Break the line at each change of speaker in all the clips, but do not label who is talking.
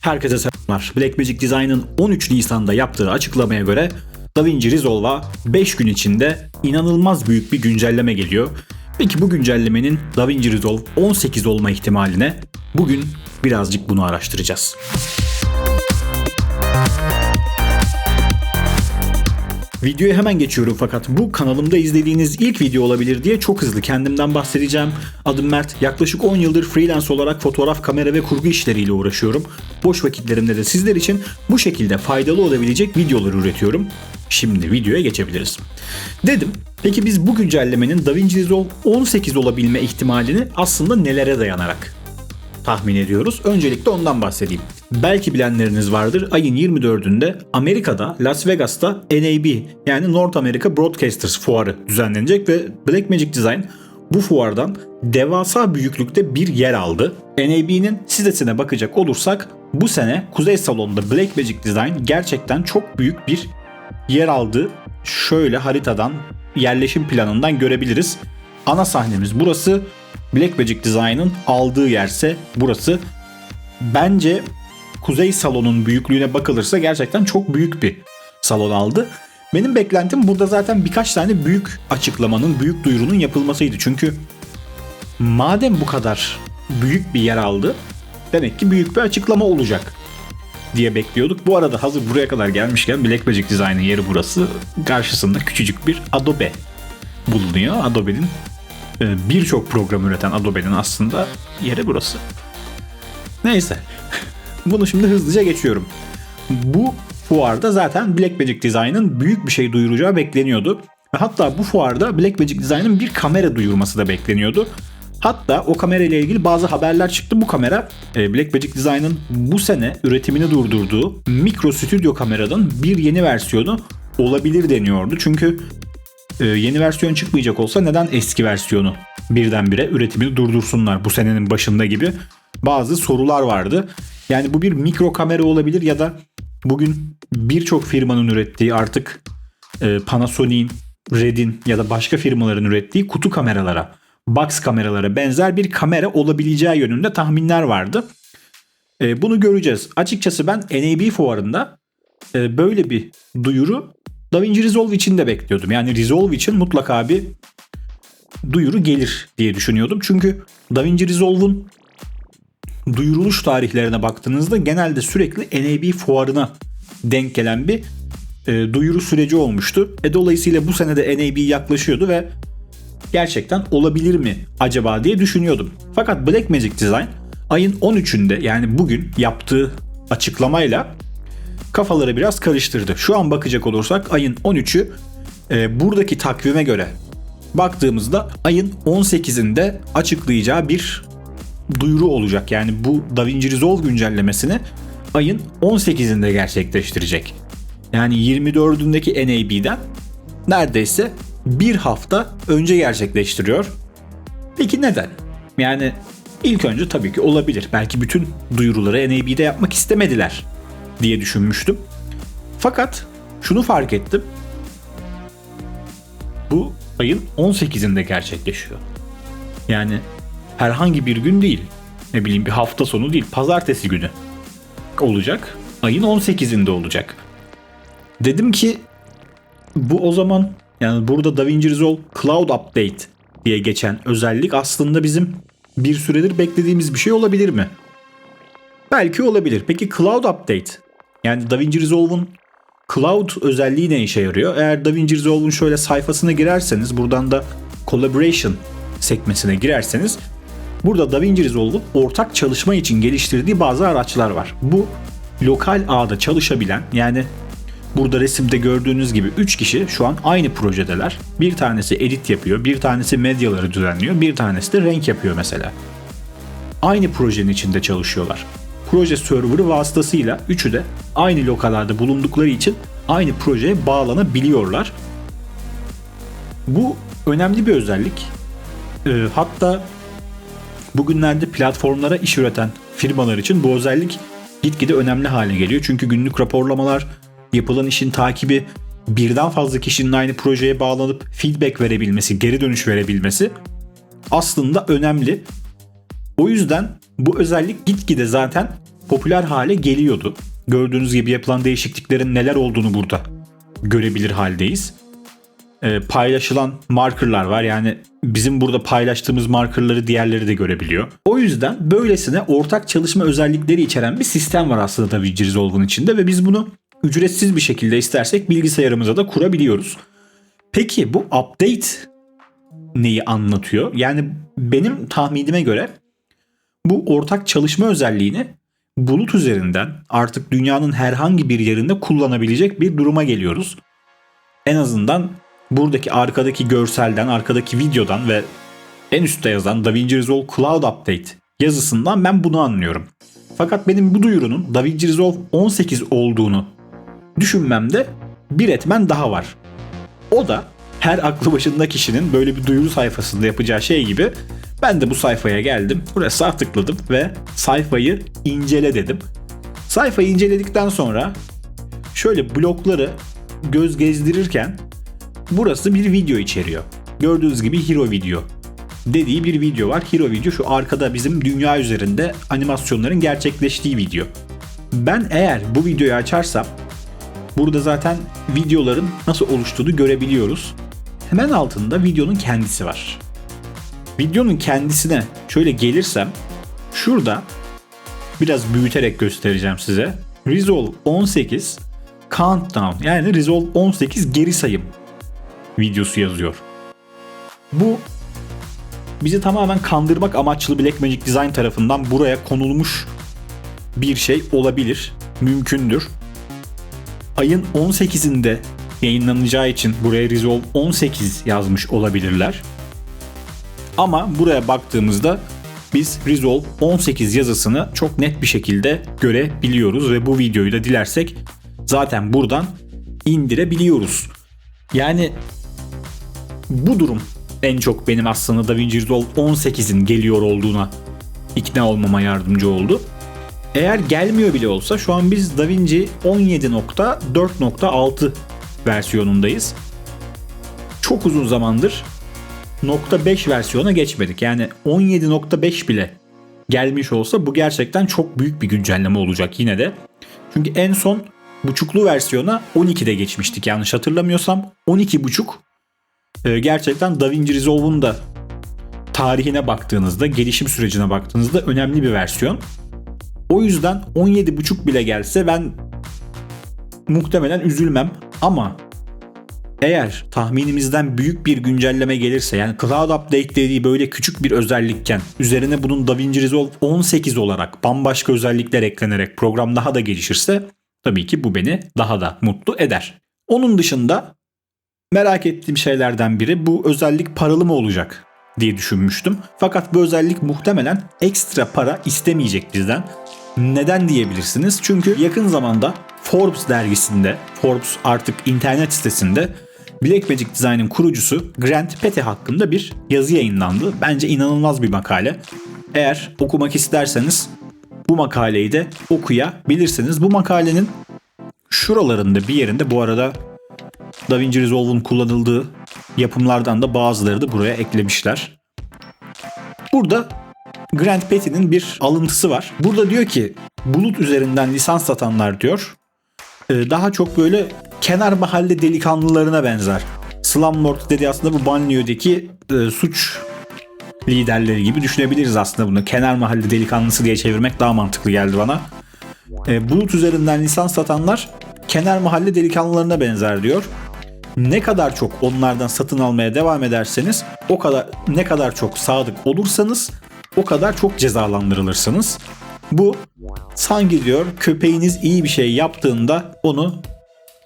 Herkese selamlar. Blackmagic Design'ın 13 Nisan'da yaptığı açıklamaya göre DaVinci Resolve'a 5 gün içinde inanılmaz büyük bir güncelleme geliyor. Peki bu güncellemenin DaVinci Resolve 18 olma ihtimaline bugün birazcık bunu araştıracağız. Videoya hemen geçiyorum fakat bu kanalımda izlediğiniz ilk video olabilir diye çok hızlı kendimden bahsedeceğim. Adım Mert. Yaklaşık 10 yıldır freelance olarak fotoğraf, kamera ve kurgu işleriyle uğraşıyorum. Boş vakitlerimde de sizler için bu şekilde faydalı olabilecek videolar üretiyorum. Şimdi videoya geçebiliriz. Dedim, peki biz bu güncellemenin DaVinci Resolve 18 olabilme ihtimalini aslında nelere dayanarak tahmin ediyoruz. Öncelikle ondan bahsedeyim. Belki bilenleriniz vardır. Ayın 24'ünde Amerika'da Las Vegas'ta NAB yani North America Broadcasters fuarı düzenlenecek ve Blackmagic Design bu fuardan devasa büyüklükte bir yer aldı. NAB'nin sitesine bakacak olursak bu sene Kuzey Salonu'nda Blackmagic Design gerçekten çok büyük bir yer aldı. Şöyle haritadan yerleşim planından görebiliriz. Ana sahnemiz burası. Black Magic Design'ın aldığı yerse burası. Bence Kuzey Salon'un büyüklüğüne bakılırsa gerçekten çok büyük bir salon aldı. Benim beklentim burada zaten birkaç tane büyük açıklamanın, büyük duyurunun yapılmasıydı. Çünkü madem bu kadar büyük bir yer aldı, demek ki büyük bir açıklama olacak diye bekliyorduk. Bu arada hazır buraya kadar gelmişken Blackmagic Design'ın yeri burası. Karşısında küçücük bir Adobe bulunuyor. Adobe'nin e, birçok program üreten Adobe'nin aslında yeri burası. Neyse. Bunu şimdi hızlıca geçiyorum. Bu fuarda zaten Blackmagic Design'ın büyük bir şey duyuracağı bekleniyordu. Ve hatta bu fuarda Blackmagic Design'ın bir kamera duyurması da bekleniyordu. Hatta o kamera ile ilgili bazı haberler çıktı. Bu kamera e, Blackmagic Design'ın bu sene üretimini durdurduğu mikro stüdyo kameranın bir yeni versiyonu olabilir deniyordu. Çünkü e, yeni versiyon çıkmayacak olsa neden eski versiyonu birdenbire üretimini durdursunlar bu senenin başında gibi bazı sorular vardı. Yani bu bir mikro kamera olabilir ya da bugün birçok firmanın ürettiği artık e, Panasonic'in, Red'in ya da başka firmaların ürettiği kutu kameralara, box kameralara benzer bir kamera olabileceği yönünde tahminler vardı. E, bunu göreceğiz. Açıkçası ben NAB fuarında e, böyle bir duyuru DaVinci Resolve için de bekliyordum. Yani Resolve için mutlaka bir duyuru gelir diye düşünüyordum. Çünkü DaVinci Resolve'un duyuruluş tarihlerine baktığınızda genelde sürekli NAB fuarına denk gelen bir e, duyuru süreci olmuştu. E, dolayısıyla bu sene de NAB yaklaşıyordu ve gerçekten olabilir mi acaba diye düşünüyordum. Fakat Blackmagic Design ayın 13'ünde yani bugün yaptığı açıklamayla kafaları biraz karıştırdı. Şu an bakacak olursak ayın 13'ü e, buradaki takvime göre baktığımızda ayın 18'inde açıklayacağı bir duyuru olacak. Yani bu DaVinci Resolve güncellemesini ayın 18'inde gerçekleştirecek. Yani 24'ündeki NAB'den neredeyse bir hafta önce gerçekleştiriyor. Peki neden? Yani ilk önce tabii ki olabilir. Belki bütün duyuruları NAB'de yapmak istemediler diye düşünmüştüm. Fakat şunu fark ettim. Bu ayın 18'inde gerçekleşiyor. Yani herhangi bir gün değil. Ne bileyim bir hafta sonu değil. Pazartesi günü olacak. Ayın 18'inde olacak. Dedim ki bu o zaman yani burada DaVinci Resolve Cloud Update diye geçen özellik aslında bizim bir süredir beklediğimiz bir şey olabilir mi? Belki olabilir. Peki Cloud Update yani DaVinci Resolve'un Cloud özelliği ne işe yarıyor? Eğer DaVinci Resolve'un şöyle sayfasına girerseniz buradan da Collaboration sekmesine girerseniz burada DaVinci Resolve'un ortak çalışma için geliştirdiği bazı araçlar var. Bu lokal ağda çalışabilen yani burada resimde gördüğünüz gibi 3 kişi şu an aynı projedeler. Bir tanesi edit yapıyor, bir tanesi medyaları düzenliyor, bir tanesi de renk yapıyor mesela. Aynı projenin içinde çalışıyorlar proje serverı vasıtasıyla üçü de aynı lokalarda bulundukları için aynı projeye bağlanabiliyorlar. Bu önemli bir özellik. E, hatta bugünlerde platformlara iş üreten firmalar için bu özellik gitgide önemli hale geliyor. Çünkü günlük raporlamalar, yapılan işin takibi, birden fazla kişinin aynı projeye bağlanıp feedback verebilmesi, geri dönüş verebilmesi aslında önemli. O yüzden bu özellik gitgide zaten popüler hale geliyordu. Gördüğünüz gibi yapılan değişikliklerin neler olduğunu burada görebilir haldeyiz. Ee, paylaşılan markerlar var. Yani bizim burada paylaştığımız markerları diğerleri de görebiliyor. O yüzden böylesine ortak çalışma özellikleri içeren bir sistem var aslında DaVinci Resolve'un içinde ve biz bunu ücretsiz bir şekilde istersek bilgisayarımıza da kurabiliyoruz. Peki bu update neyi anlatıyor? Yani benim tahminime göre bu ortak çalışma özelliğini bulut üzerinden artık dünyanın herhangi bir yerinde kullanabilecek bir duruma geliyoruz. En azından buradaki arkadaki görselden, arkadaki videodan ve en üstte yazan DaVinci Resolve Cloud Update yazısından ben bunu anlıyorum. Fakat benim bu duyurunun DaVinci Resolve 18 olduğunu düşünmemde bir etmen daha var. O da her aklı başında kişinin böyle bir duyuru sayfasında yapacağı şey gibi ben de bu sayfaya geldim. Buraya sağ tıkladım ve sayfayı incele dedim. Sayfayı inceledikten sonra şöyle blokları göz gezdirirken burası bir video içeriyor. Gördüğünüz gibi hero video dediği bir video var. Hero video şu arkada bizim dünya üzerinde animasyonların gerçekleştiği video. Ben eğer bu videoyu açarsam burada zaten videoların nasıl oluştuğunu görebiliyoruz. Hemen altında videonun kendisi var. Videonun kendisine şöyle gelirsem şurada biraz büyüterek göstereceğim size. Resolve 18 Countdown yani Resolve 18 geri sayım videosu yazıyor. Bu bizi tamamen kandırmak amaçlı Blackmagic Design tarafından buraya konulmuş bir şey olabilir. Mümkündür. Ayın 18'inde yayınlanacağı için buraya Resolve 18 yazmış olabilirler. Ama buraya baktığımızda biz Resolve 18 yazısını çok net bir şekilde görebiliyoruz ve bu videoyu da dilersek zaten buradan indirebiliyoruz. Yani bu durum en çok benim aslında DaVinci Resolve 18'in geliyor olduğuna ikna olmama yardımcı oldu. Eğer gelmiyor bile olsa şu an biz DaVinci 17.4.6 versiyonundayız. Çok uzun zamandır nokta 5 versiyona geçmedik. Yani 17.5 bile gelmiş olsa bu gerçekten çok büyük bir güncelleme olacak yine de. Çünkü en son buçuklu versiyona 12'de geçmiştik yanlış hatırlamıyorsam. 12.5 e, gerçekten DaVinci Resolve'un da tarihine baktığınızda, gelişim sürecine baktığınızda önemli bir versiyon. O yüzden 17.5 bile gelse ben muhtemelen üzülmem ama eğer tahminimizden büyük bir güncelleme gelirse yani Cloud Update dediği böyle küçük bir özellikken üzerine bunun DaVinci Resolve 18 olarak bambaşka özellikler eklenerek program daha da gelişirse tabii ki bu beni daha da mutlu eder. Onun dışında merak ettiğim şeylerden biri bu özellik paralı mı olacak diye düşünmüştüm. Fakat bu özellik muhtemelen ekstra para istemeyecek bizden. Neden diyebilirsiniz? Çünkü yakın zamanda Forbes dergisinde, Forbes artık internet sitesinde Blackmagic Design'ın kurucusu Grant Petty hakkında bir yazı yayınlandı. Bence inanılmaz bir makale. Eğer okumak isterseniz bu makaleyi de okuyabilirsiniz. Bu makalenin şuralarında bir yerinde bu arada DaVinci Resolve'un kullanıldığı yapımlardan da bazıları da buraya eklemişler. Burada Grant Petty'nin bir alıntısı var. Burada diyor ki bulut üzerinden lisans satanlar diyor e, daha çok böyle kenar mahalle delikanlılarına benzer. Slumlord dedi aslında bu banliyödeki e, suç liderleri gibi düşünebiliriz aslında bunu. Kenar mahalle delikanlısı diye çevirmek daha mantıklı geldi bana. E, bulut üzerinden lisans satanlar kenar mahalle delikanlılarına benzer diyor. Ne kadar çok onlardan satın almaya devam ederseniz o kadar ne kadar çok sadık olursanız o kadar çok cezalandırılırsınız. Bu sanki diyor köpeğiniz iyi bir şey yaptığında onu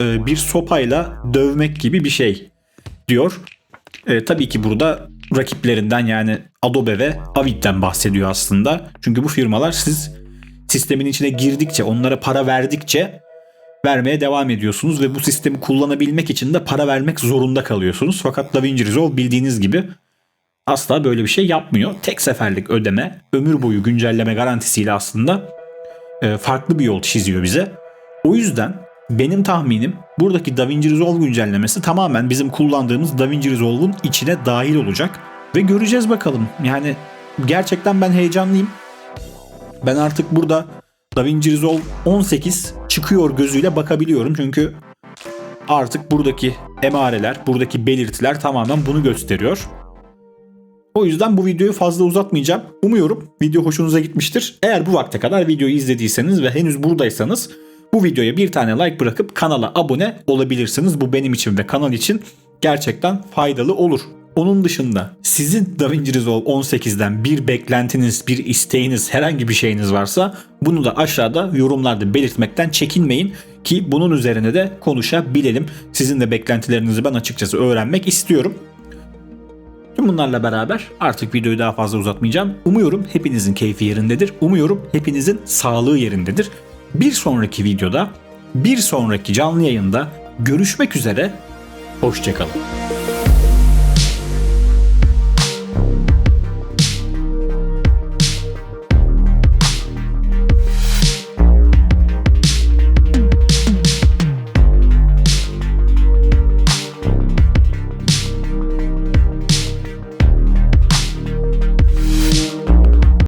e, bir sopayla dövmek gibi bir şey diyor. E, tabii ki burada rakiplerinden yani Adobe ve Avid'den bahsediyor aslında. Çünkü bu firmalar siz sistemin içine girdikçe, onlara para verdikçe vermeye devam ediyorsunuz ve bu sistemi kullanabilmek için de para vermek zorunda kalıyorsunuz. Fakat DaVinci Resolve bildiğiniz gibi asla böyle bir şey yapmıyor. Tek seferlik ödeme, ömür boyu güncelleme garantisiyle aslında e, farklı bir yol çiziyor bize. O yüzden benim tahminim buradaki DaVinci Resolve güncellemesi tamamen bizim kullandığımız DaVinci Resolve'un içine dahil olacak ve göreceğiz bakalım. Yani gerçekten ben heyecanlıyım. Ben artık burada DaVinci Resolve 18 çıkıyor gözüyle bakabiliyorum. Çünkü artık buradaki emareler, buradaki belirtiler tamamen bunu gösteriyor. O yüzden bu videoyu fazla uzatmayacağım. Umuyorum video hoşunuza gitmiştir. Eğer bu vakte kadar videoyu izlediyseniz ve henüz buradaysanız bu videoya bir tane like bırakıp kanala abone olabilirsiniz. Bu benim için ve kanal için gerçekten faydalı olur. Onun dışında sizin DaVinci Resolve 18'den bir beklentiniz, bir isteğiniz, herhangi bir şeyiniz varsa bunu da aşağıda yorumlarda belirtmekten çekinmeyin ki bunun üzerine de konuşabilelim. Sizin de beklentilerinizi ben açıkçası öğrenmek istiyorum. Tüm bunlarla beraber artık videoyu daha fazla uzatmayacağım. Umuyorum hepinizin keyfi yerindedir. Umuyorum hepinizin sağlığı yerindedir. Bir sonraki videoda, bir sonraki canlı yayında görüşmek üzere. Hoşçakalın.